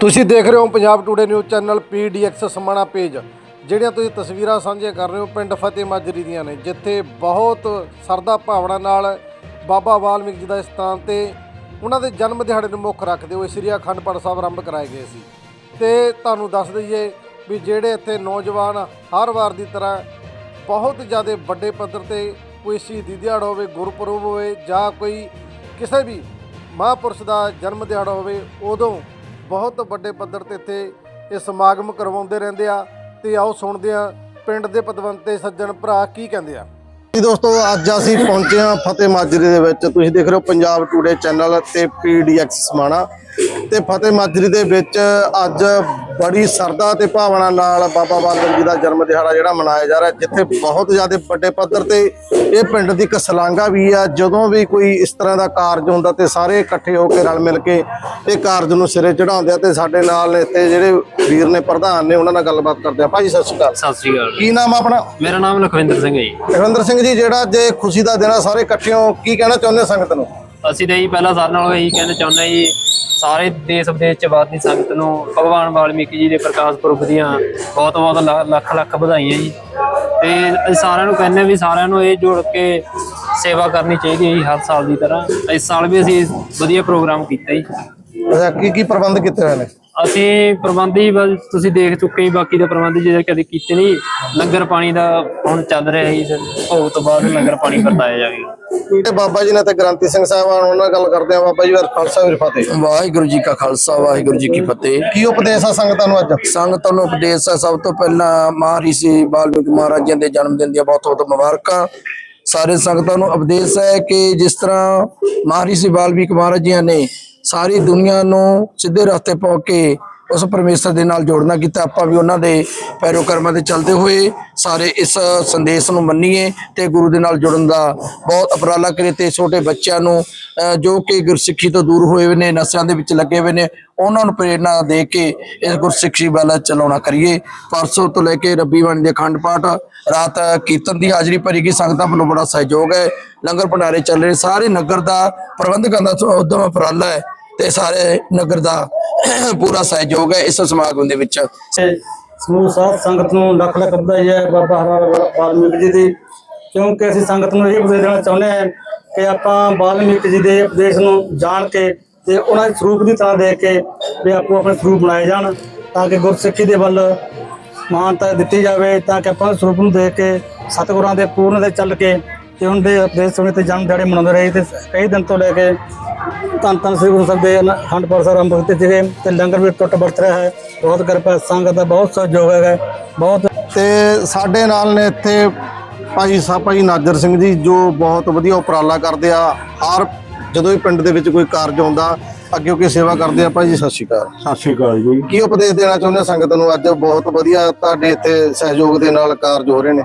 ਤੁਸੀਂ ਦੇਖ ਰਹੇ ਹੋ Punjab today news channel PDX Samana page. ਜਿਹੜੀਆਂ ਤੁਸੀਂ ਤਸਵੀਰਾਂ ਸਾਂਝੀਆਂ ਕਰ ਰਹੇ ਹੋ ਪਿੰਡ ਫਤਿਹ ਮਾਜਰੀ ਦੀਆਂ ਨੇ, ਜਿੱਥੇ ਬਹੁਤ ਸਰਦਾ ਭਾਵਨਾ ਨਾਲ ਬਾਬਾ ਵਾਲਮੀਕ ਜੀ ਦਾ ਸਥਾਨ ਤੇ ਉਹਨਾਂ ਦੇ ਜਨਮ ਦਿਹਾੜੇ ਨੂੰ ਮੁੱਖ ਰੱਖਦੇ ਹੋਏ ਸ੍ਰੀ ਅਖੰਡ ਪਾਠ ਸਾਹਿਬ ਆਰੰਭ ਕਰਾਏ ਗਏ ਸੀ। ਤੇ ਤੁਹਾਨੂੰ ਦੱਸ ਦਈਏ ਵੀ ਜਿਹੜੇ ਇੱਥੇ ਨੌਜਵਾਨ ਹਰ ਵਾਰ ਦੀ ਤਰ੍ਹਾਂ ਬਹੁਤ ਜ਼ਿਆਦਾ ਵੱਡੇ ਪੱਧਰ ਤੇ ਕੋਈ ਸ਼ਹੀਦੀ ਦਿਹਾੜਾ ਹੋਵੇ, ਗੁਰਪੁਰਬ ਹੋਵੇ ਜਾਂ ਕੋਈ ਕਿਸੇ ਵੀ ਮਹਾਂਪੁਰਸ਼ ਦਾ ਜਨਮ ਦਿਹਾੜਾ ਹੋਵੇ, ਉਦੋਂ ਬਹੁਤ ਵੱਡੇ ਪੱਧਰ ਤੇ ਇੱਥੇ ਇਹ ਸਮਾਗਮ ਕਰਵਾਉਂਦੇ ਰਹਿੰਦੇ ਆ। ਤੇ ਆਓ ਸੁਣਦੇ ਆ ਪਿੰਡ ਦੇ ਪਦਵੰਤੇ ਸੱਜਣ ਭਰਾ ਕੀ ਕਹਿੰਦੇ ਆ। ਜੀ ਦੋਸਤੋ, ਅੱਜ ਅਸੀਂ ਪਹੁੰਚੇ ਹਾਂ ਫਤਿਹ ਮਾਜਰੀ ਦੇ ਵਿੱਚ। ਤੁਸੀਂ ਦੇਖ ਰਹੇ ਹੋ ਪੰਜਾਬ ਟੂਡੇ ਚੈਨਲ ਤੇ ਪੀਡੀਐਕਸ ਸਮਾਣਾ। ਤੇ ਫਤਿਹ ਮਾਜਰੀ ਦੇ ਵਿੱਚ ਅੱਜ ਬੜੀ ਸਰਦਾ ਤੇ ਭਾਵਨਾ ਨਾਲ ਬਾਬਾ ਬਾਲਕ ਜੀ ਦਾ ਜਨਮ ਦਿਹਾੜਾ ਜਿਹੜਾ ਮਨਾਇਆ ਜਾ ਰਿਹਾ ਜਿੱਥੇ ਬਹੁਤ ਜ਼ਿਆਦਾ ਵੱਡੇ ਪੱਧਰ ਤੇ ਇਹ ਪਿੰਡ ਦੀ ਇੱਕ ਸਲਾਂਗਾ ਵੀ ਆ। ਜਦੋਂ ਵੀ ਕੋਈ ਇਸ ਤਰ੍ਹਾਂ ਦਾ ਕਾਰਜ ਹੁੰਦਾ ਤੇ ਸਾਰੇ ਇਕੱਠੇ ਹੋ ਕੇ ਰਲ ਮਿਲ ਕੇ ਇਹ ਕਾਰਜ ਨੂੰ ਸਿਰੇ ਚੜਾਉਂਦੇ ਆ ਤੇ ਸਾਡੇ ਨਾਲ ਇੱਥੇ ਜਿਹੜੇ ਵੀਰ ਨੇ ਪ੍ਰਧਾਨ ਨੇ ਉਹਨਾਂ ਨਾਲ ਗੱਲਬਾਤ ਕਰਦੇ ਆ। ਭਾਜੀ ਸਤਿ ਸ਼੍ਰੀ ਅਕਾਲ। ਸਤਿ ਸ੍ਰੀ ਅਕਾਲ। ਕੀ ਨਾਮ ਆ ਆਪਣਾ? ਮੇਰਾ ਨਾਮ ਲਖਵਿੰਦਰ ਸਿੰਘ ਹੈ ਜੀ। ਲਖਵਿੰਦਰ ਸਿੰਘ ਜੀ ਜਿਹੜਾ ਜੇ ਖੁਸ਼ੀ ਦਾ ਦਿਨ ਆ ਸਾਰੇ ਇਕੱਠੇ ਹੋ ਕੀ ਕਹਿਣਾ ਚਾਹੁੰਦੇ ਸੰਗਤ ਨੂੰ? ਅਸੀਂ ਤਾਂ ਜੀ ਪਹਿਲਾਂ ਸਾਰਿਆਂ ਨਾਲ ਇਹੀ ਕਹਿਣਾ ਚਾਹੁੰਦੇ ਜੀ ਸਾਰੇ ਦੇਸ਼ ਵਿਦੇਸ਼ ਚ ਵਾਦੀ ਸੰਗਤ ਨੂੰ ਭਗਵਾਨ ਵਾਲਮੀਕੀ ਜੀ ਦੇ ਪ੍ਰਕਾਸ਼ ਪੁਰਬ ਦੀਆਂ ਬਹੁਤ ਬਹੁਤ ਲ- ਲੱਖ ਲੱਖ ਵਧਾਈਆਂ ਜੀ। ਤੇ ਅਸੀਂ ਸਾਰਿਆਂ ਨੂੰ ਕਹਿੰਦੇ ਹਾਂ ਵੀ ਸਾਰਿਆਂ ਨੂੰ ਇਹ ਜੋੜ ਕੇ ਸੇਵਾ ਕਰਨੀ ਚਾਹੀਦੀ ਹੈ ਜੀ ਹਰ ਸਾਲ ਦੀ ਤਰ੍ਹਾਂ। ਇਸ ਸਾਲ ਵੀ ਅਸੀਂ ਵਧੀਆ ਪ੍ਰੋਗਰਾਮ ਕੀਤਾ ਜੀ। ਅੱਛਾ ਕੀ ਕੀ ਪ੍ਰਬੰਧ ਕੀਤੇ ਹੋਏ ਨੇ? ਅਸੀਂ ਪ੍ਰਬੰਧ ਹੀ ਬਸ ਤੁਸੀਂ ਦੇਖ ਚੁੱਕੇ ਹੀ ਬਾਕੀ ਦੇ ਪ੍ਰਬੰਧ ਜਿਹੜੇ ਕਦੇ ਕੀਤੇ ਨਹੀਂ ਲੰਗਰ ਪਾਣੀ ਦਾ ਹੁਣ ਚੱਲ ਰਿਹਾ ਜੀ ਭੋਗ ਤੋਂ ਬਾਅਦ ਲੰਗਰ ਪਾਣੀ ਵਰਤਾਇਆ ਜਾਵੇਗਾ। ਤੇ ਬਾਬਾ ਜੀ ਨੇ ਤੇ ਗ੍ਰੰਥੀ ਸਿੰਘ ਸਾਹਿਬਾਨ ਉਹਨਾਂ ਨਾਲ ਗੱਲ ਕਰਦੇ ਆ ਬਾਬਾ ਜੀ ਵਰ ਖਾਲਸਾ ਵੀਰ ਫਤਿਹ। ਵਾਹਿਗੁਰੂ ਜੀ ਕਾ ਖਾਲਸਾ ਵਾਹਿਗੁਰੂ ਜੀ ਕੀ ਫਤਿਹ। ਕੀ ਉਪਦੇਸ਼ ਆ ਸੰਗਤਾਂ ਨੂੰ ਅੱਜ? ਸੰਗਤਾਂ ਨੂੰ ਉਪਦੇਸ਼ ਹੈ ਸਭ ਤੋਂ ਪਹਿਲਾਂ ਮਹਾਰਿਸ਼ੀ ਵਾਲਮੀਕ ਮਹਾਰਾਜ ਜੀ ਦੇ ਜਨਮ ਦਿਨ ਦੀਆਂ ਬਹੁਤ ਬਹੁਤ ਮੁਬਾਰਕਾਂ। ਸਾਰੇ ਸੰਗਤਾਂ ਨੂੰ ਉਪਦੇਸ਼ ਹੈ ਕਿ ਜਿਸ ਤਰ੍ਹਾਂ ਮਹਾਰਿਸ਼ੀ ਵਾਲਮੀਕ ਮਹਾਰਾਜ ਜੀ ਨੇ ਸਾਰੀ ਦੁਨੀਆ ਨੂੰ ਸਿੱਧੇ ਰਸਤੇ ਪਾ ਕੇ ਉਸ ਪਰਮੇਸ਼ਰ ਦੇ ਨਾਲ ਜੋੜਨਾ ਕੀਤਾ। ਆਪਾਂ ਵੀ ਉਹਨਾਂ ਦੇ ਪੈਰੋਕਰਮਾਂ ਤੇ ਚੱਲਦੇ ਹੋਏ ਸਾਰੇ ਇਸ ਸੰਦੇਸ਼ ਨੂੰ ਮੰਨੀਏ ਤੇ ਗੁਰੂ ਦੇ ਨਾਲ ਜੁੜਨ ਦਾ ਬਹੁਤ ਉਪਰਾਲਾ ਕਰੀਏ ਤੇ ਛੋਟੇ ਬੱਚਿਆਂ ਨੂੰ ਜੋ ਕਿ ਗੁਰਸਿੱਖੀ ਤੋਂ ਦੂਰ ਹੋਏ ਹੋਏ ਨੇ, ਨਸ਼ਿਆਂ ਦੇ ਵਿੱਚ ਲੱਗੇ ਹੋਏ ਨੇ, ਉਹਨਾਂ ਨੂੰ ਪ੍ਰੇਰਣਾ ਦੇ ਕੇ ਇਸ ਗੁਰਸਿੱਖੀ ਵੱਲ ਚਲਾਉਣਾ ਕਰੀਏ। ਪਰਸੋਂ ਤੋਂ ਲੈ ਕੇ ਰੱਬੀ ਬਾਣੀ ਦੇ ਅਖੰਡ ਪਾਠ, ਰਾਤ ਕੀਰਤਨ ਦੀ ਹਾਜ਼ਰੀ ਭਰੀ ਗਈ, ਸੰਗਤਾਂ ਵੱਲੋਂ ਬੜਾ ਸਹਿਯੋਗ ਹੈ। ਲੰਗਰ ਭੰਡਾਰੇ ਚੱਲ ਰਹੇ ਸਾਰੇ ਨਗਰ ਦਾ ਪ੍ਰਬੰਧਕਾਂ ਦਾ ਉਦਮ ਉਪਰਾਲਾ ਹੈ। ਤੇ ਸਾਰੇ ਨਗਰ ਦਾ ਪੂਰਾ ਸਹਿਯੋਗ ਹੈ ਇਸ ਸਮਾਗਮ ਦੇ ਵਿੱਚ। ਸਮੂਹ ਸਾਧ ਸੰਗਤ ਨੂੰ ਲੱਖ ਲੱਖ ਵਧਾਈ ਹੈ ਬਾਬਾ ਹਰਾ ਵਾਲਮੀਕ ਜੀ ਦੀ। ਕਿਉਂਕਿ ਅਸੀਂ ਸੰਗਤ ਨੂੰ ਇਹ ਉਪਦੇਸ਼ ਦੇਣਾ ਚਾਹੁੰਦੇ ਹਾਂ ਕਿ ਆਪਾਂ ਵਾਲਮੀਕ ਜੀ ਦੇ ਉਪਦੇਸ਼ ਨੂੰ ਜਾਣ ਕੇ ਤੇ ਉਹਨਾਂ ਦੇ ਸਰੂਪ ਦੀ ਤਰ੍ਹਾਂ ਦੇਖ ਕੇ ਵੀ ਆਪੋ ਆਪਣੇ ਸਰੂਪ ਬਣਾਏ ਜਾਣ ਤਾਂ ਕਿ ਗੁਰਸਿੱਖੀ ਦੇ ਵੱਲ ਮਾਨਤਾ ਦਿੱਤੀ ਜਾਵੇ, ਤਾਂ ਕਿ ਆਪਾਂ ਸਰੂਪ ਨੂੰ ਦੇਖ ਕੇ ਸਤਿਗੁਰਾਂ ਦੇ ਪੂਰਨ ਦੇ ਚੱਲ ਕੇ ਤੇ ਉਹਨਾਂ ਦੇ ਉਪਦੇਸ਼ ਸੁਣੇ ਤੇ ਜਨਮ ਦਿਹਾੜੇ ਮਨਾਉਂਦੇ ਰਹੇ ਤੇ ਕਈ ਦਿਨ ਤੋਂ ਲੈ ਕੇ ਧੰਨ ਧੰਨ ਸ੍ਰੀ ਗੁਰੂ ਸਾਹਿਬ ਦੇ ਅਖੰਡ ਪਾਠ ਸਾਹਿਬ ਆਰੰਭ ਕੀਤੇ ਸੀਗੇ ਤੇ ਲੰਗਰ ਵੀ ਟੁੱਟ ਵਰਤ ਰਿਹਾ ਹੈ। ਬਹੁਤ ਕਿਰਪਾ ਹੈ, ਸੰਗਤ ਦਾ ਬਹੁਤ ਸਹਿਯੋਗ ਹੈਗਾ ਬਹੁਤ ਤੇ ਸਾਡੇ ਨਾਲ ਨੇ ਇੱਥੇ ਭਾਈ ਸਾਹਿਬ ਭਾਈ ਨਾਜਰ ਸਿੰਘ ਜੀ ਜੋ ਬਹੁਤ ਵਧੀਆ ਉਪਰਾਲਾ ਕਰਦੇ ਆ। ਹਰ ਜਦੋਂ ਵੀ ਪਿੰਡ ਦੇ ਵਿੱਚ ਕੋਈ ਕਾਰਜ ਆਉਂਦਾ ਅੱਗੇ ਹੋ ਕੇ ਸੇਵਾ ਕਰਦੇ ਆ ਭਾਈ ਜੀ ਸਤਿ ਸ਼੍ਰੀ ਅਕਾਲ। ਸਤਿ ਸ਼੍ਰੀ ਅਕਾਲ ਜੀ। ਕੀ ਉਪਦੇਸ਼ ਦੇਣਾ ਚਾਹੁੰਦੇ ਹੋ ਸੰਗਤ ਨੂੰ? ਅੱਜ ਬਹੁਤ ਵਧੀਆ ਤੁਹਾਡੇ ਇੱਥੇ ਸਹਿਯੋਗ ਦੇ ਨਾਲ ਕਾਰਜ ਹੋ ਰਹੇ ਨੇ।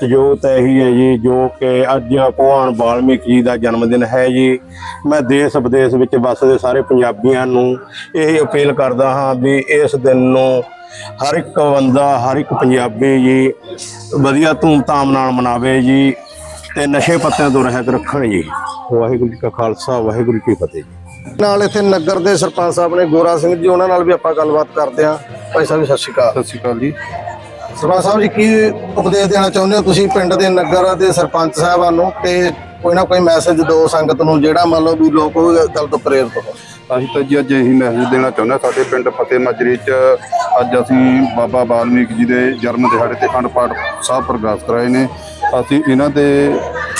ਸਹਿਯੋਗ ਤਾਂ ਇਹੀ ਹੈ ਜੀ ਜੋ ਕਿ ਅੱਜ ਭਗਵਾਨ ਵਾਲਮੀਕ ਜੀ ਦਾ ਜਨਮ ਦਿਨ ਹੈ ਜੀ। ਮੈਂ ਦੇਸ਼ ਵਿਦੇਸ਼ ਵਿੱਚ ਵੱਸਦੇ ਸਾਰੇ ਪੰਜਾਬੀਆਂ ਨੂੰ ਇਹ ਅਪੀਲ ਕਰਦਾ ਹਾਂ ਵੀ ਇਸ ਦਿਨ ਨੂੰ ਹਰ ਇੱਕ ਬੰਦਾ ਹਰ ਇੱਕ ਪੰਜਾਬੀ ਜੀ ਵਧੀਆ ਧੂਮ-ਧਾਮ ਨਾਲ ਮਨਾਵੇ ਜੀ ਤੇ ਨਸ਼ੇ ਪੱਤਿਆਂ ਤੋਂ ਰਹਿਤ ਰੱਖਣ ਜੀ। ਵਾਹਿਗੁਰੂ ਜੀ ਕਾ ਖਾਲਸਾ ਵਾਹਿਗੁਰੂ ਜੀ ਕੀ ਫਤਿਹ ਜੀ। ਨਾਲ ਇੱਥੇ ਨਗਰ ਦੇ ਸਰਪੰਚ ਸਾਹਿਬ ਨੇ ਗੋਰਾ ਸਿੰਘ ਜੀ ਉਹਨਾਂ ਨਾਲ ਵੀ ਆਪਾਂ ਗੱਲਬਾਤ ਕਰਦੇ ਹਾਂ। ਭਾਈ ਸਾਹਿਬ ਜੀ ਸਤਿ ਸ਼੍ਰੀ ਅਕਾਲ। ਸਤਿ ਸ਼੍ਰੀ ਅਕਾਲ ਜੀ। ਸਰਪੰਚ ਸਾਹਿਬ ਜੀ, ਕੀ ਉਪਦੇਸ਼ ਦੇਣਾ ਚਾਹੁੰਦੇ ਹੋ ਤੁਸੀਂ ਪਿੰਡ ਦੇ ਨਗਰ ਦੇ ਸਰਪੰਚ ਸਾਹਿਬਾਨ ਨੂੰ ਤੇ ਕੋਈ ਨਾ ਕੋਈ ਮੈਸੇਜ ਦਿਓ ਸੰਗਤ ਨੂੰ ਜਿਹੜਾ ਮੰਨ ਲਓ ਵੀ ਲੋਕ ਉਹ ਗੱਲ ਤੋਂ ਪ੍ਰੇਰਿਤ ਹੋ ਅਸੀਂ ਤਾਂ ਜੀ ਅੱਜ ਇਹੀ ਮੈਸੇਜ ਦੇਣਾ ਚਾਹੁੰਦੇ ਹਾਂ। ਸਾਡੇ ਪਿੰਡ ਫਤਿਹ ਮਾਜਰੀ ਚ ਅੱਜ ਅਸੀਂ ਬਾਬਾ ਬਾਲਮੀਕ ਜੀ ਦੇ ਜਨਮ ਦਿਹਾੜੇ ਤੇ ਅਖੰਡ ਪਾਠ ਸਾਹਿਬ ਪ੍ਰਕਾਸ਼ ਕਰਾਏ ਨੇ। ਅਸੀਂ ਇਹਨਾਂ ਦੇ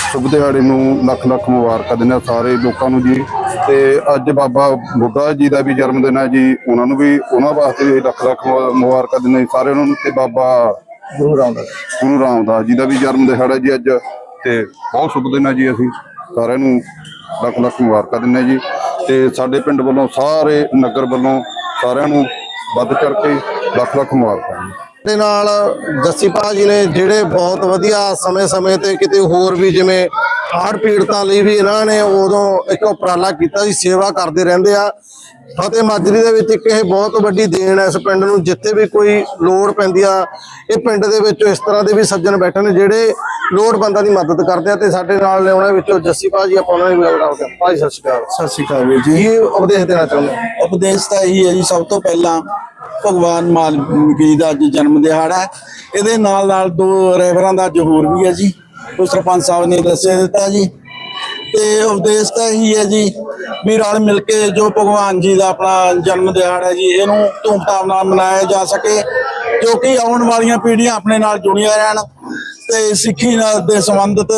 ਸ਼ੁਭ ਦਿਹਾੜੇ ਨੂੰ ਲੱਖ ਲੱਖ ਮੁਬਾਰਕਾਂ ਦਿੰਦੇ ਹਾਂ। ਸਾਰੇ ਲੋਕਾਂ ਨੂੰ ਜੀ ਤੇ ਅੱਜ ਬਾਬਾ ਬੁੱਢਾ ਜੀ ਦਾ ਵੀ ਜਨਮ ਦਿਨ ਹੈ ਜੀ। ਉਹਨਾਂ ਨੂੰ ਵੀ ਉਹਨਾਂ ਵਾਸਤੇ ਵੀ ਲੱਖ ਲੱਖ ਮੁਬਾ- ਮੁਬਾਰਕਾਂ ਦਿੰਦੇ ਸਾਰਿਆਂ ਨੂੰ ਤੇ ਬਾਬਾ ਗੁਰੂ ਰਾਮਦਾਸ ਗੁਰੂ ਰਾਮਦਾਸ ਜੀ ਦਾ ਵੀ ਜਨਮ ਦਿਹਾੜਾ ਜੀ ਅੱਜ। ਤੇ ਬਹੁਤ ਸ਼ੁਭ ਦਿਨ ਹੈ ਜੀ ਅਸੀਂ ਸਾਰਿਆਂ ਨੂੰ ਲੱਖ ਲੱਖ ਮੁਬਾਰਕਾਂ ਦਿੰਦੇ ਜੀ। ਤੇ ਸਾਡੇ ਪਿੰਡ ਵੱਲੋਂ ਸਾਰੇ ਨਗਰ ਵੱਲੋਂ ਸਾਰਿਆਂ ਨੂੰ ਵੱਧ ਚੜ ਕੇ ਲੱਖ ਲੱਖ ਮੁਬਾਰਕਾਂ ਦੇ ਨਾਲ ਜੱਸੀ ਭਾ ਜੀ ਨੇ ਜਿਹੜੇ ਬਹੁਤ ਵਧੀਆ ਸਮੇਂ-ਸਮੇਂ ਤੇ ਕਿਤੇ ਹੋਰ ਵੀ ਜਿਵੇਂ ਹੜ੍ਹ ਪੀੜਤਾਂ ਲਈ ਵੀ ਇਹਨਾਂ ਨੇ ਉਦੋਂ ਇੱਕ ਉਪਰਾਲਾ ਕੀਤਾ ਸੀ ਸੇਵਾ ਕਰਦੇ ਰਹਿੰਦੇ ਆ। ਫਤਿਹ ਮਾਜਰੀ ਦੇ ਵਿੱਚ ਇੱਕ ਇਹ ਬਹੁਤ ਵੱਡੀ ਦੇਣ ਹੈ ਇਸ ਪਿੰਡ ਨੂੰ ਜਿੱਥੇ ਵੀ ਕੋਈ ਲੋੜ ਪੈਂਦੀ ਆ ਇਹ ਪਿੰਡ ਦੇ ਵਿੱਚ ਇਸ ਤਰ੍ਹਾਂ ਦੇ ਵੀ ਸੱਜਣ ਬੈਠੇ ਨੇ ਜਿਹੜੇ ਲੋੜਵੰਦਾਂ ਦੀ ਮਦਦ ਕਰਦੇ ਆ ਤੇ ਸਾਡੇ ਨਾਲ ਨੇ ਉਹਨਾਂ ਵਿੱਚੋਂ ਜੱਸੀ ਭਾਜੀ ਆਪਾਂ ਉਹਨਾਂ ਦੀ ਗੱਲ ਕਰਦੇ ਆ। ਭਾਜੀ ਸਤਿ ਸ਼੍ਰੀ ਅਕਾਲ। ਸਤਿ ਸ਼੍ਰੀ ਅਕਾਲ ਵੀਰ ਜੀ। ਕੀ ਉਪਦੇਸ਼ ਦੇਣਾ ਚਾਹੁੰਦੇ? ਉਪਦੇਸ਼ ਤਾਂ ਇਹੀ ਹੈ ਜੀ ਸਭ ਤੋਂ ਪਹਿਲਾਂ ਭਗਵਾਨ ਮਾਲਕੀ ਜੀ ਦਾ ਅੱਜ ਜਨਮ ਦਿਹਾੜਾ ਹੈ। ਇਹਦੇ ਨਾਲ ਨਾਲ ਦੋ ਰੈਵਰਾਂ ਦਾ ਅੱਜ ਹੋਰ ਵੀ ਹੈ ਜੀ। ਉਹ ਸਰਪੰਚ ਸਾਹਿਬ ਨੇ ਦੱਸਿਆ ਦਿੱਤਾ ਜੀ। ਤੇ ਉਪਦੇਸ਼ ਤਾਂ ਇਹੀ ਹੈ ਜੀ ਵੀ ਰਲ ਮਿਲ ਕੇ ਜੋ ਭਗਵਾਨ ਜੀ ਦਾ ਆਪਣਾ ਜਨਮ ਦਿਹਾੜਾ ਹੈ ਜੀ, ਇਹਨੂੰ ਧੂਮਧਾਮ ਨਾਲ ਮਨਾਇਆ ਜਾ ਸਕੇ, ਜੋ ਕਿ ਆਉਣ ਵਾਲੀਆਂ ਪੀੜ੍ਹੀਆਂ ਆਪਣੇ ਨਾਲ ਜੁੜੀਆਂ ਰਹਿਣ ਤੇ ਸਿੱਖੀ ਨਾਲ ਦੇ ਸੰਬੰਧਿਤ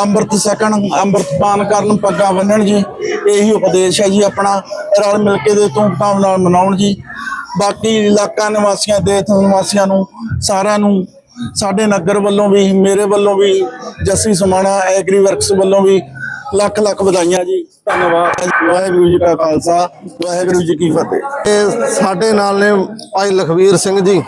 ਅੰਮ੍ਰਿਤ ਛਕਣ, ਅੰਮ੍ਰਿਤ ਪਾਨ ਕਰਨ, ਪੱਗਾਂ ਬੰਨਣ ਜੀ, ਇਹੀ ਉਪਦੇਸ਼ ਹੈ ਜੀ ਆਪਣਾ, ਰਲ ਮਿਲ ਕੇ ਦੇ ਧੂਮਧਾਮ ਨਾਲ ਮਨਾਉਣ ਜੀ। ਬਾਕੀ ਇਲਾਕਾ ਨਿਵਾਸੀਆਂ, ਦੇਸ਼ ਨਿਵਾਸੀਆਂ ਨੂੰ, ਸਾਰਿਆਂ ਨੂੰ ਸਾਡੇ ਨਗਰ ਵੱਲੋਂ ਵੀ ਮੇਰੇ ਵੱਲੋਂ ਵੀ ਜੱਸੀ ਸਮਾਣਾ ਐਗਰੀ ਵਰਕਸ ਵੱਲੋਂ ਵੀ ਲੱਖ ਲੱਖ ਵਧਾਈਆਂ ਜੀ। ਧੰਨਵਾਦ। ਵਾਹਿਗੁਰੂ ਜੀ ਕਾ ਖਾਲਸਾ ਵਾਹਿਗੁਰੂ ਜੀ ਕੀ ਫਤਿਹ। ਤੇ ਸਾਡੇ ਨਾਲ ਨੇ ਭਾਈ ਲਖਵੀਰ ਸਿੰਘ ਜੀ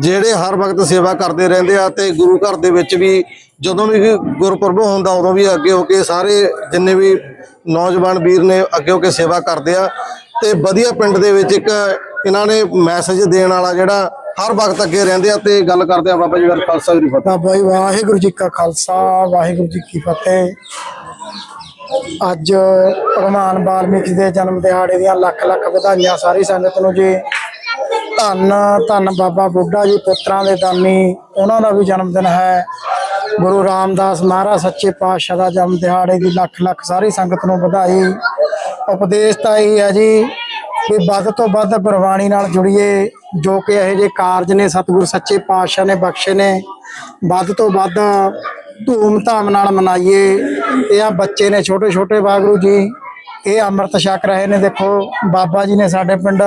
ਜਿਹੜੇ ਹਰ ਵਕਤ ਸੇਵਾ ਕਰਦੇ ਰਹਿੰਦੇ ਆ ਤੇ ਗੁਰੂ ਘਰ ਦੇ ਵਿੱਚ ਵੀ ਜਦੋਂ ਵੀ ਗੁਰਪੁਰਬ ਹੁੰਦਾ ਉਦੋਂ ਵੀ ਅੱਗੇ ਹੋ ਕੇ ਸਾਰੇ ਜਿੰਨੇ ਵੀ ਨੌਜਵਾਨ ਵੀਰ ਨੇ ਅੱਗੇ ਹੋ ਕੇ ਸੇਵਾ ਕਰਦੇ ਆ। ਤੇ ਵਧੀਆ ਪਿੰਡ ਦੇ ਵਿੱਚ ਇੱਕ ਇਹਨਾਂ ਨੇ ਮੈਸੇਜ ਦੇਣ ਵਾਲਾ ਜਿਹੜਾ ਹਰ ਵਕਤ ਅੱਗੇ ਰਹਿੰਦੇ ਆ ਤੇ ਗੱਲ ਕਰਦੇ ਆ ਬਾਬਾ ਜੀ ਦਾ ਖਾਲਸਾ ਜੀ ਫਤਿਹ। ਬਾਬਾ ਜੀ, ਵਾਹਿਗੁਰੂ ਜੀ ਕਾ ਖਾਲਸਾ, ਵਾਹਿਗੁਰੂ ਜੀ ਕੀ ਫਤਿਹ। ਅੱਜ ਭਗਵਾਨ ਵਾਲਮੀਕੀ ਦੇ ਜਨਮ ਦਿਹਾੜੇ ਦੀਆਂ ਲੱਖ ਲੱਖ ਵਧਾਈਆਂ ਸਾਰੀ ਸੰਗਤ ਨੂੰ ਜੀ। ਧੰਨ ਧੰਨ ਬਾਬਾ ਬੁੱਢਾ ਜੀ ਪੁੱਤਰਾਂ ਦੇ ਦਾਨੀ, ਉਹਨਾਂ ਦਾ ਵੀ ਜਨਮ ਦਿਨ ਹੈ। ਗੁਰੂ ਰਾਮਦਾਸ ਮਹਾਰਾਜ ਸੱਚੇ ਪਾਤਸ਼ਾਹ ਦਾ ਜਨਮ ਦਿਹਾੜੇ ਦੀ ਲੱਖ ਲੱਖ ਸਾਰੀ ਸੰਗਤ ਨੂੰ ਵਧਾਈ। ਉਪਦੇਸ਼ ਤਾਂ ਇਹ ਹੈ ਜੀ ਕਿ ਵੱਧ ਤੋਂ ਵੱਧ ਗੁਰਬਾਣੀ ਨਾਲ ਜੁੜੀਏ। ਜੋ ਕਿ ਇਹੋ ਜਿਹੇ ਕਾਰਜ ਨੇ, ਸਤਿਗੁਰ ਸੱਚੇ ਪਾਤਸ਼ਾਹ ਨੇ ਬਖਸ਼ੇ ਨੇ। ਵੱਧ ਤੋਂ ਵੱਧ ਧੂਮ ਧਾਮ ਨਾਲ ਮਨਾਈਏ। ਇਹ ਆ ਬੱਚੇ ਨੇ ਛੋਟੇ ਛੋਟੇ ਵਾਗਰੂ ਜੀ। ਇਹ ਅੰਮ੍ਰਿਤ ਛਕ ਰਹੇ ਨੇ, ਦੇਖੋ, ਬਾਬਾ ਜੀ ਨੇ ਸਾਡੇ ਪਿੰਡ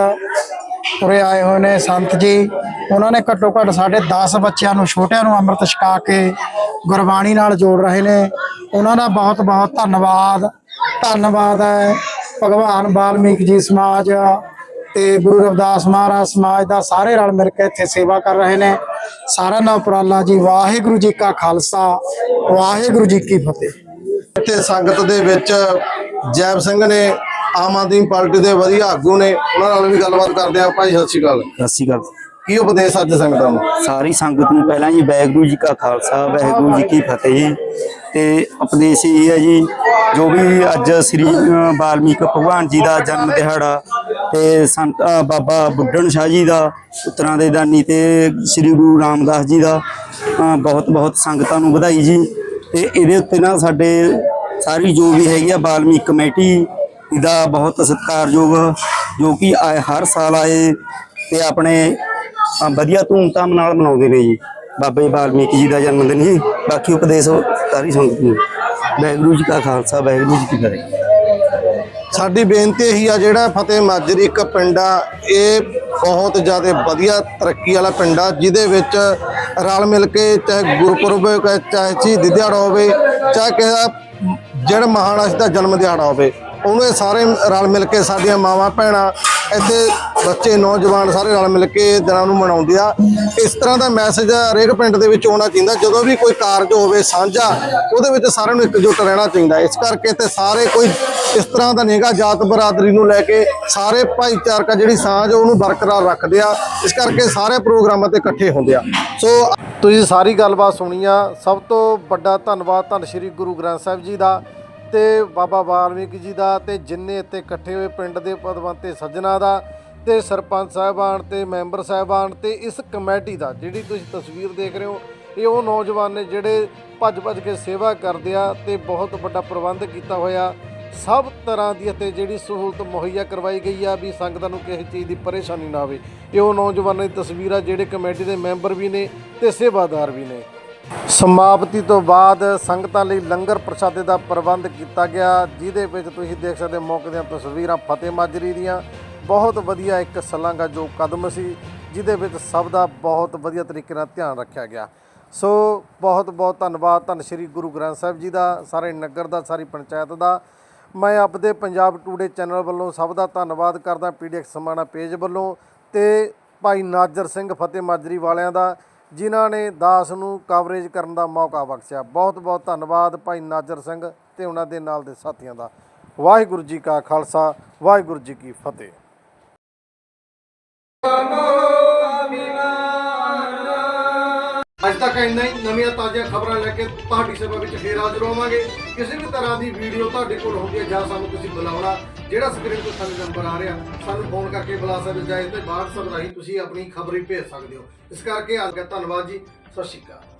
ਉਰੇ ਆਏ ਹੋਏ ਨੇ, ਸੰਤ ਜੀ। ਉਹਨਾਂ ਨੇ ਘੱਟੋ ਘੱਟ ਸਾਡੇ 10 ਬੱਚਿਆਂ ਨੂੰ, ਛੋਟਿਆਂ ਨੂੰ ਅੰਮ੍ਰਿਤ ਛਕਾ ਕੇ ਗੁਰਬਾਣੀ ਨਾਲ ਜੋੜ ਰਹੇ ਨੇ। ਉਹਨਾਂ ਦਾ ਬਹੁਤ ਬਹੁਤ ਧੰਨਵਾਦ। ਧੰਨਵਾਦ ਹੈ ਭਗਵਾਨ ਵਾਲਮੀਕ ਜੀ ਸਮਾਜ। ਤੇ ਗੁਰੂ ਰਵਿਦਾਸ ਮਹਾਰਾਜ ਸਮਾਜ ਦਾ ਸਾਰੇ ਰਲ ਮਿਲ ਕੇ ਇੱਥੇ ਸੇਵਾ ਕਰ ਰਹੇ ਨੇ। ਸਾਰਿਆਂ ਦਾ ਉਪਰਾਲਾ ਜੀ ਵਾਹਿਗੁਰੂ ਜੀ ਕਾ ਖਾਲਸਾ ਵਾਹਿਗੁਰੂ ਜੀ ਕੀ ਫਤਿਹ। ਇੱਥੇ ਸੰਗਤ ਦੇ ਵਿੱਚ ਜੈਬ ਸਿੰਘ ਨੇ ਆਮ ਆਦਮੀ ਪਾਰਟੀ ਦੇ ਵਧੀਆ ਆਗੂ ਨੇ ਉਹਨਾਂ ਨਾਲ ਵੀ ਗੱਲਬਾਤ ਕਰਦੇ ਆ ਭਾਈ ਸਤਿ ਸ਼੍ਰੀ ਅਕਾਲ। ਸਤਿ ਸ਼੍ਰੀ ਅਕਾਲ। ਕੀ ਉਪਦੇਸ਼ ਅੱਜ ਸੰਗਤਾਂ ਨੂੰ? ਸਾਰੀ ਸੰਗਤ ਨੂੰ ਪਹਿਲਾਂ ਜੀ ਵਾਹਿਗੁਰੂ ਜੀ ਕਾ ਖਾਲਸਾ ਵਾਹਿਗੁਰੂ ਜੀ ਕੀ ਫਤਿਹ। ਜੀ ਤੇ ਉਪਦੇਸ਼ ਇਹ ਹੈ ਜੀ ਜੋ ਵੀ ਅੱਜ ਸ੍ਰੀ ਬਾਲਮੀਕ ਭਗਵਾਨ ਜੀ ਦਾ ਜਨਮ ਦਿਹਾੜਾ ਤੇ ਸੰਤ ਬਾਬਾ ਬੁੱਢਣ ਸ਼ਾਹ ਜੀ ਦਾ ਪੁੱਤਰਾਂ ਦੇ ਦਾਨੀ ਤੇ ਸ੍ਰੀ ਗੁਰੂ ਰਾਮਦਾਸ ਜੀ ਦਾ ਬਹੁਤ ਬਹੁਤ ਸੰਗਤਾਂ ਨੂੰ ਵਧਾਈ ਜੀ। ਤੇ ਇਹਦੇ ਉੱਤੇ ਨਾ ਸਾਡੇ ਸਾਰੀ ਜੋ ਵੀ ਹੈਗੀ ਆ ਵਾਲਮੀਕ ਕਮੇਟੀ ਦਾ ਬਹੁਤ ਸਤਿਕਾਰਯੋਗ ਜੋ ਕਿ ਆਏ ਹਰ ਸਾਲ ਆਏ ਤੇ ਆਪਣੇ ਅ, ਵਧੀਆ ਧੂਮਧਾਮ ਨਾਲ ਮਨਾਉਂਦੇ ਨੇ ਜੀ। ਬਾਬੇ ਵਾਲਮੀਕੀ ਜੀ ਦਾ ਜਨਮ ਦਿਨ ਜੀ। ਬਾਕੀ ਉਪਦੇਸ਼ ਸਾਰੀ ਸੰਗਤ ਨੂੰ। ਵਾਹਿਗੁਰੂ ਜੀ ਕਾ ਖਾਲਸਾ, ਵਾਹਿਗੁਰੂ ਜੀ ਕੀ ਫਤਿਹ। ਸਾਡੀ ਬੇਨਤੀ ਇਹੀ ਆ, ਜਿਹੜਾ ਫਤਿਹ ਮਾਜਰੀ ਇੱਕ ਪਿੰਡ ਆ, ਇਹ ਬਹੁਤ ਜ਼ਿਆਦਾ ਵਧੀਆ ਤਰੱਕੀ ਵਾਲਾ ਪਿੰਡ ਆ, ਜਿਹਦੇ ਵਿੱਚ ਰਲ ਮਿਲ ਕੇ ਚਾਹੇ ਗੁਰਪੁਰਬ ਹੋਵੇ, ਚਾਹੇ ਸ਼ਹੀਦੀ ਦਿਹਾੜਾ ਹੋਵੇ, ਚਾਹੇ ਕਿਸੇ ਦਾ ਜਿਹੜਾ ਮਹਾਨ ਅਸ ਦਾ ਜਨਮ ਦਿਹਾੜਾ ਹੋਵੇ, ਉਹਨੇ ਸਾਰੇ ਰਲ ਮਿਲ ਕੇ ਸਾਡੀਆਂ ਮਾਵਾਂ, ਭੈਣਾਂ ਇੱਥੇ ਬੱਚੇ, ਨੌਜਵਾਨ ਸਾਰੇ ਰਲ ਮਿਲ ਕੇ ਦਿਨਾਂ ਨੂੰ ਮਨਾਉਂਦੇ ਆ। ਇਸ ਤਰ੍ਹਾਂ ਦਾ ਮੈਸੇਜ ਹਰੇਕ ਪਿੰਡ ਦੇ ਵਿੱਚ ਆਉਣਾ ਚਾਹੀਦਾ। ਜਦੋਂ ਵੀ ਕੋਈ ਕਾਰਜ ਹੋਵੇ, ਸਾਂਝਾ, ਉਹਦੇ ਵਿੱਚ ਸਾਰਿਆਂ ਨੂੰ ਇਕਜੁੱਟ ਰਹਿਣਾ ਚਾਹੀਦਾ। ਇਸ ਕਰਕੇ ਤੇ ਸਾਰੇ ਕੋਈ ਇਸ ਤਰ੍ਹਾਂ ਦਾ ਨਹੀਂਗਾ ਜਾਤ ਬਰਾਦਰੀ ਨੂੰ ਲੈ ਕੇ ਸਾਰੇ ਭਾਈਚਾਰਕਾ ਜਿਹੜੀ ਸਾਂਝ, ਉਹਨੂੰ ਬਰਕਰਾਰ ਰੱਖਦੇ ਆ। ਇਸ ਕਰਕੇ ਸਾਰੇ ਪ੍ਰੋਗਰਾਮਾਂ ਤੇ ਇਕੱਠੇ ਹੁੰਦੇ ਆ। ਸੋ ਤੁਸੀਂ ਸਾਰੀ ਗੱਲਬਾਤ ਸੁਣੀ ਆ। ਸਭ ਤੋਂ ਵੱਡਾ ਧੰਨਵਾਦ ਧੰਨ ਸ਼੍ਰੀ ਗੁਰੂ ਗ੍ਰੰਥ ਸਾਹਿਬ ਜੀ ਦਾ। ਤੇ ਬਾਬਾ ਵਾਲਮੀਕੀ ਜੀ ਦਾ ਤੇ ਜਿੰਨੇ ਇੱਥੇ ਇਕੱਠੇ ਹੋਏ ਪਿੰਡ ਦੇ ਪਦਵੰਤੇ ਸੱਜਣਾ ਦਾ ਤੇ ਸਰਪੰਚ ਸਾਹਿਬਾਨ ਤੇ ਮੈਂਬਰ ਸਾਹਿਬਾਨ ਤੇ ਇਸ ਕਮੇਟੀ ਦਾ, ਜਿਹੜੀ ਤੁਸੀਂ ਤਸਵੀਰ ਦੇਖ ਰਹੇ ਹੋ, ਇਹ ਉਹ ਨੌਜਵਾਨ ਨੇ ਜਿਹੜੇ ਭੱਜ ਭੱਜ ਕੇ ਸੇਵਾ ਕਰਦੇ ਆ ਤੇ ਬਹੁਤ ਵੱਡਾ ਪ੍ਰਬੰਧ ਕੀਤਾ ਹੋਇਆ। ਸਭ ਤਰ੍ਹਾਂ ਦੀ ਅਤੇ ਜਿਹੜੀ ਸਹੂਲਤ ਮੁਹੱਈਆ ਕਰਵਾਈ ਗਈ ਆ ਵੀ ਸੰਗਤਾਂ ਨੂੰ ਕਿਸੇ ਚੀਜ਼ ਦੀ ਪਰੇਸ਼ਾਨੀ ਨਾ ਆਵੇ। ਇਹ ਉਹ ਨੌਜਵਾਨਾਂ ਦੀ ਤਸਵੀਰਾਂ ਜਿਹੜੇ ਕਮੇਟੀ ਦੇ ਮੈਂਬਰ ਵੀ ਨੇ ਤੇ ਸੇਵਾਦਾਰ ਵੀ ਨੇ। ਸਮਾਪਤੀ ਤੋਂ ਬਾਅਦ ਸੰਗਤਾਂ ਲਈ ਲੰਗਰ ਪ੍ਰਸ਼ਾਦੇ ਦਾ ਪ੍ਰਬੰਧ ਕੀਤਾ ਗਿਆ, ਜਿਹਦੇ ਵਿੱਚ ਤੁਸੀਂ ਦੇਖ ਸਕਦੇ ਹੋ ਮੌਕੇ ਦੀਆਂ ਤਸਵੀਰਾਂ ਫਤਿਹ ਮਾਜਰੀ ਦੀਆਂ। ਬਹੁਤ ਵਧੀਆ ਇੱਕ ਸਲਾਂਗਾ ਜੋ ਕਦਮ ਸੀ, ਜਿਹਦੇ ਵਿੱਚ ਸਭ ਦਾ ਬਹੁਤ ਵਧੀਆ ਤਰੀਕੇ ਨਾਲ ਧਿਆਨ ਰੱਖਿਆ ਗਿਆ। ਸੋ ਬਹੁਤ ਬਹੁਤ ਧੰਨਵਾਦ ਧੰਨ ਸ਼੍ਰੀ ਗੁਰੂ ਗ੍ਰੰਥ ਸਾਹਿਬ ਜੀ ਦਾ, ਸਾਰੇ ਨਗਰ ਦਾ, ਸਾਰੀ ਪੰਚਾਇਤ ਦਾ। ਮੈਂ ਆਪਦੇ ਪੰਜਾਬ ਟੂਡੇ ਚੈਨਲ ਵੱਲੋਂ ਸਭ ਦਾ ਧੰਨਵਾਦ ਕਰਦਾ ਪੀਡੀਐਕਸ ਸਮਾਣਾ ਪੇਜ ਵੱਲੋਂ। ਤੇ ਭਾਈ ਨਾਜਰ ਸਿੰਘ ਫਤਿਹ ਮਾਜਰੀ ਵਾਲਿਆਂ ਦਾ ਜਿਨ੍ਹਾਂ ਨੇ ਦਾਸ ਨੂੰ ਕਵਰੇਜ ਕਰਨ ਦਾ ਮੌਕਾ ਬਖਸ਼ਿਆ। ਬਹੁਤ ਬਹੁਤ ਧੰਨਵਾਦ ਭਾਈ ਨਾਜਰ ਸਿੰਘ ਤੇ ਉਹਨਾਂ ਦੇ ਨਾਲ ਦੇ ਸਾਥੀਆਂ ਦਾ। ਵਾਹਿਗੁਰੂ ਜੀ ਕਾ ਖਾਲਸਾ, ਵਾਹਿਗੁਰੂ ਜੀ ਕੀ ਫਤਿਹ। ਅੱਜ ਤੱਕ ਇੰਨਾ ਹੀ। ਨਵੀਆਂ ਤਾਜ਼ੀਆਂ ਖਬਰਾਂ ਲੈ ਕੇ ਤੁਹਾਡੀ ਸੇਵਾ ਵਿੱਚ ਫੇਰ ਹਾਜ਼ਰ ਹੋਵਾਂਗੇ। ਕਿਸੇ ਵੀ ਤਰ੍ਹਾਂ ਦੀ ਵੀਡੀਓ ਤੁਹਾਡੇ ਕੋਲ ਹੁੰਦੀ ਹੈ ਜਾਂ ਸਾਨੂੰ ਤੁਸੀਂ ਬੁਲਾਉਣਾ, ਜਿਹੜਾ ਸਕਰੀਨ ਤੇ ਸਾਨੂੰ ਨੰਬਰ ਆ ਰਿਹਾ, ਸਾਨੂੰ ਫੋਨ ਕਰਕੇ ਬੁਲਾ ਸਕਦੇ ਜਾਏ ਤੇ WhatsApp ਰਾਹੀਂ ਤੁਸੀਂ ਆਪਣੀ ਖਬਰ ਹੀ ਭੇਜ ਸਕਦੇ ਹੋ। ਇਸ ਕਰਕੇ ਅੱਜ ਦਾ ਧੰਨਵਾਦ ਜੀ। ਸਤਿ ਸ਼੍ਰੀ ਅਕਾਲ।